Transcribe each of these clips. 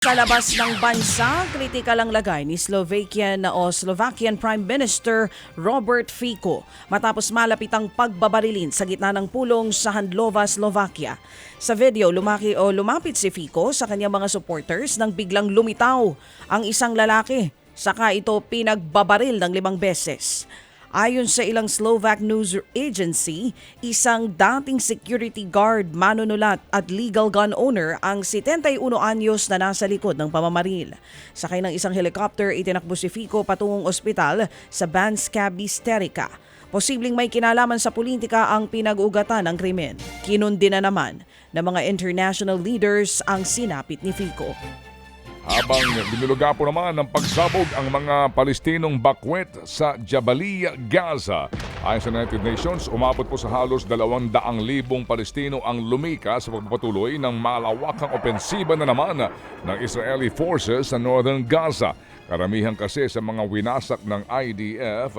Sa labas ng bansa, kritikal ang lagay ni Slovakian o Slovakian Prime Minister Robert Fico matapos malapit ang pagbabarilin sa gitna ng pulong sa Handlova, Slovakia. Sa video, lumaki o lumapit si Fico sa kanyang mga supporters nang biglang lumitaw ang isang lalaki. Saka ito pinagbabaril ng limang beses. Ayon sa ilang Slovak news agency, isang dating security guard, manunulat at legal gun owner ang 71 anyos na nasa likod ng pamamaril. Sakay ng isang helicopter, itinakbo si Fico patungong ospital sa Banska Bystrica. Posibleng may kinalaman sa politika ang pinag-ugatan ng krimen. Kinundi na naman ng mga international leaders ang sinapit ni Fico. Habang binuluga po naman ng pagsabog ang mga Palestinong bakwet sa Jabalia, Gaza. Ayon sa United Nations, umabot po sa halos 200,000 Palestino ang lumika sa pagpapatuloy ng malawakang opensiba na naman ng Israeli forces sa northern Gaza. Karamihan kasi sa mga winasak ng IDF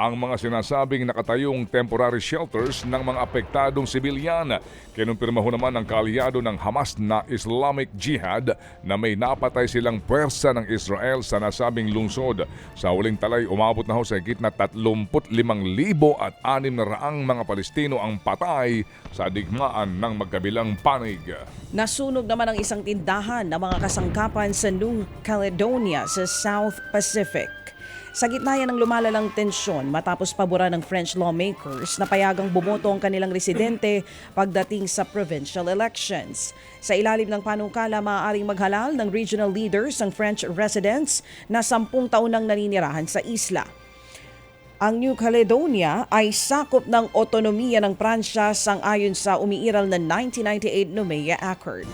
ang mga sinasabing nakatayong temporary shelters ng mga apektadong sibilyan. Kinumpirma ho naman ng kaalyado ng Hamas na Islamic Jihad na may napatay silang pwersa ng Israel sa nasabing lungsod. Sa huling talay, umabot na ho sa higit na 35,000 at 600 mga Palestino ang patay sa digmaan ng magkabilang panig. Nasunog naman ang isang tindahan ng mga kasangkapan sa New Caledonia sa South Pacific. Sa gitna yan ng lumalalang tensyon matapos pabura ng French lawmakers na payagang bumoto ang kanilang residente pagdating sa provincial elections. Sa ilalim ng panukala, maaaring maghalal ng regional leaders ang French residents na sampung taon nang naninirahan sa isla. Ang New Caledonia ay sakop ng otonomiya ng Pransya sang-ayon sa umiiral na 1998 Noumea Accord.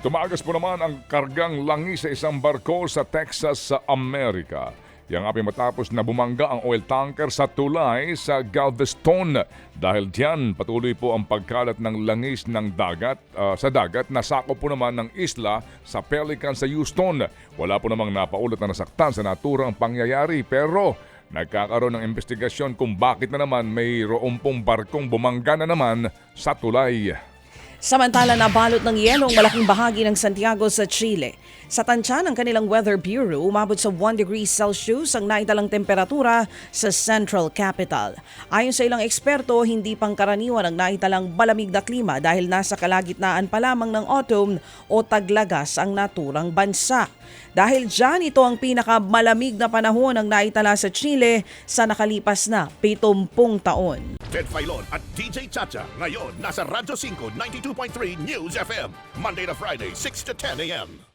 Tumagas po naman ang kargang langi sa isang barko sa Texas sa Amerika. Yang api matapos na bumangga ang oil tanker sa tulay sa Galveston. Dahil diyan patuloy po ang pagkalat ng langis ng dagat ah, sa dagat na sakop po naman ng isla sa Pelican sa Houston. Wala po namang napaulat na nasaktan sa naturang pangyayari pero nagkakaroon ng investigasyon kung bakit na naman mayroong pong barkong bumangga na naman sa tulay. Samantala nabalot ng yelo ang malaking bahagi ng Santiago sa Chile. Sa tansya ng kanilang Weather Bureau, umabot sa 1 degrees Celsius ang naitalang temperatura sa Central Capital. Ayon sa ilang eksperto, hindi pangkaraniwan ang naitalang malamig na klima dahil nasa kalagitnaan pa lamang ng autumn o taglagas ang naturang bansa. Dahil dyan, ito ang pinakamalamig na panahon ang naitala sa Chile sa nakalipas na 70 taon. Ted Filon at DJ Chacha. Ngayon, nasa Radyo 5, 92.3 News FM. Monday to Friday, 6 to 10 a.m.